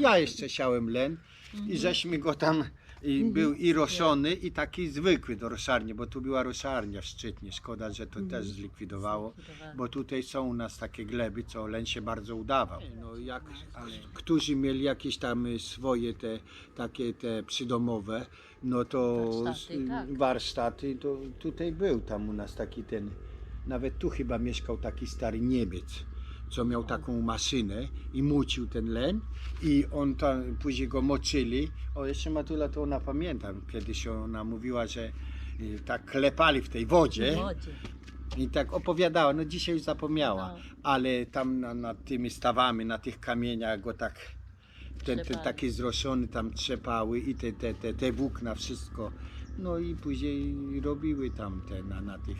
Ja jeszcze siałem len i żeśmy go tam i był i roszony i taki zwykły do roszarni, bo tu była roszarnia w Szczytnie. Szkoda, że to też zlikwidowało, bo tutaj są u nas takie gleby, co len się bardzo udawał. No, jak, którzy mieli jakieś tam swoje te takie te przydomowe, no to Warsztaty, tak. warsztaty, to tutaj był tam u nas taki ten, nawet tu chyba mieszkał taki stary Niemiec, co miał taką maszynę i mucił ten len i on tam, później go moczyli. O, jeszcze Matula to ona pamiętam, kiedyś ona mówiła, że y, tak klepali w tej wodzie i tak opowiadała, no dzisiaj już zapomniała, No. ale tam na, nad tymi stawami, na tych kamieniach go tak ten, ten taki zroszony tam trzepały i te, te, te, te włókna, wszystko. No i później robiły tam te na, na tych